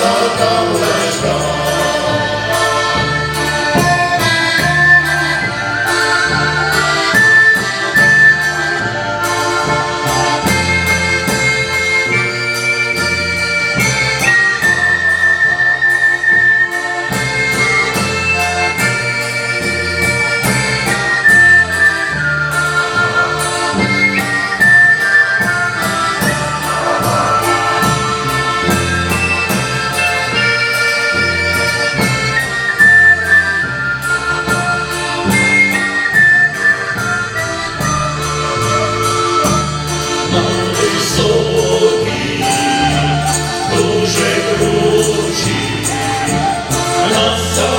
Lord. Let's go.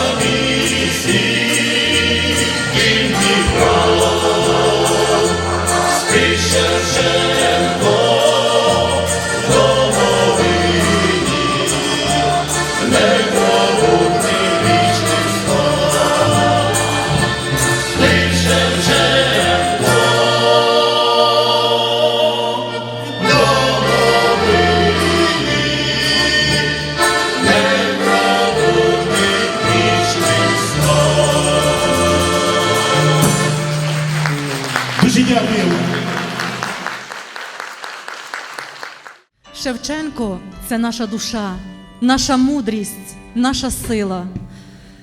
Шевченко це наша душа, наша мудрість, наша сила.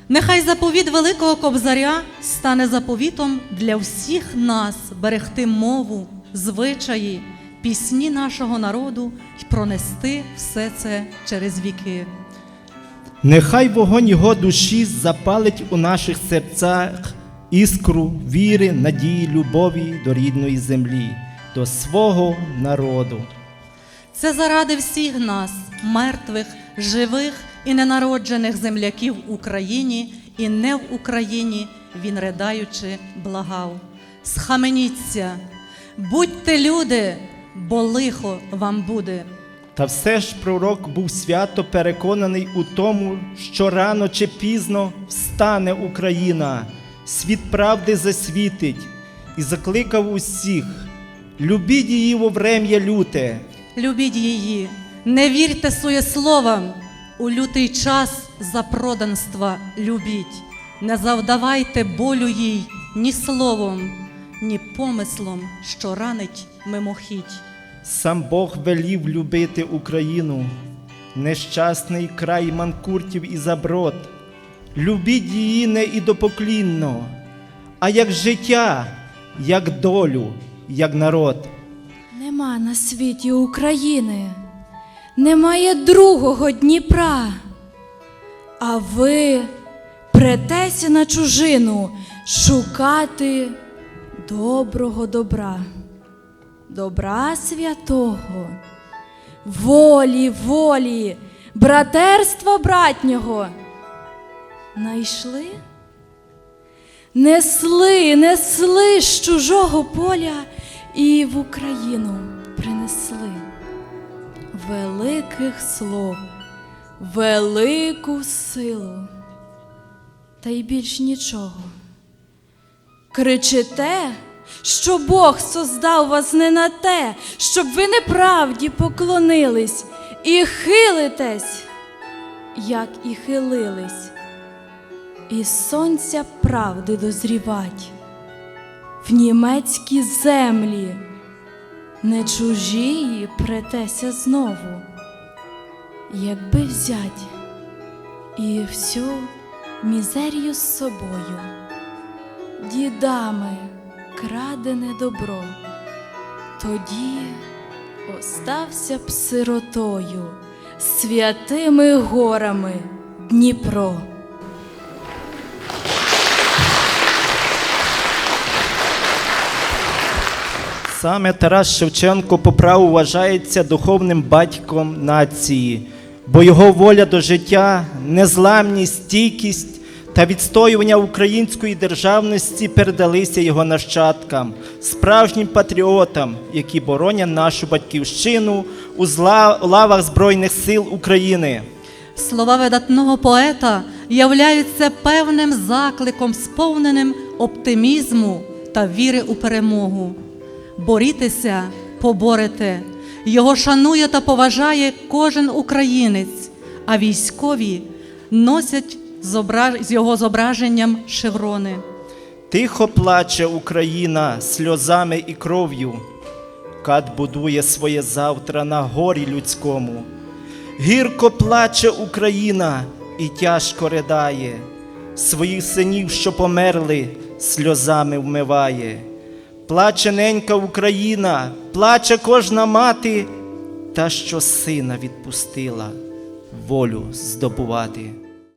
Нехай заповіт Великого Кобзаря стане заповітом для всіх нас берегти мову, звичаї, пісні нашого народу і пронести все це через віки. Нехай вогонь його душі запалить у наших серцях іскру віри, надії, любові до рідної землі, до свого народу. Це заради всіх нас, мертвих, живих і ненароджених земляків в Україні і не в Україні, він ридаючи благав. Схаменіться, будьте люди, бо лихо вам буде. Та все ж пророк був свято переконаний у тому, що рано чи пізно встане Україна, світ правди засвітить, і закликав усіх: любіть її во врем'я люте, Любіть її, не вірте суєсловам, у лютий час запроданства любіть, не завдавайте болю їй ні словом, ні помислом, що ранить мимохідь. Сам Бог велів любити Україну, нещасний край манкуртів і заброд. Любіть її не ідопоклінно, а як життя, як долю, як народ. Нема на світі України, немає другого Дніпра. А ви претеся на чужину шукати доброго добра, добра святого, волі, волі, братерства братнього. Найшли? Несли, несли з чужого поля і в Україну принесли великих слов, велику силу, та й більш нічого. Кричите, що Бог создав вас не на те, щоб ви неправді поклонились і хилитесь, як і хилились, і сонця правди дозрівать в німецькі землі, не чужії претеся знову, якби взять і всю мізерію з собою, дідами крадене добро, тоді остався б сиротою святими горами Дніпро. Саме Тарас Шевченко по праву вважається духовним батьком нації, бо його воля до життя, незламність, стійкість та відстоювання української державності передалися його нащадкам, справжнім патріотам, які боронять нашу батьківщину у лавах Збройних сил України. Слова видатного поета являються певним закликом, сповненим оптимізму та віри у перемогу. Борітеся, поборете. Його шанує та поважає кожен українець, а військові носять з його зображенням шеврони. Тихо плаче Україна сльозами і кров'ю. Кат будує своє завтра на горі людському. Гірко плаче Україна і тяжко ридає, своїх синів, що померли, сльозами вмиває. Плаче ненька Україна, плаче кожна мати, та що сина відпустила волю здобувати.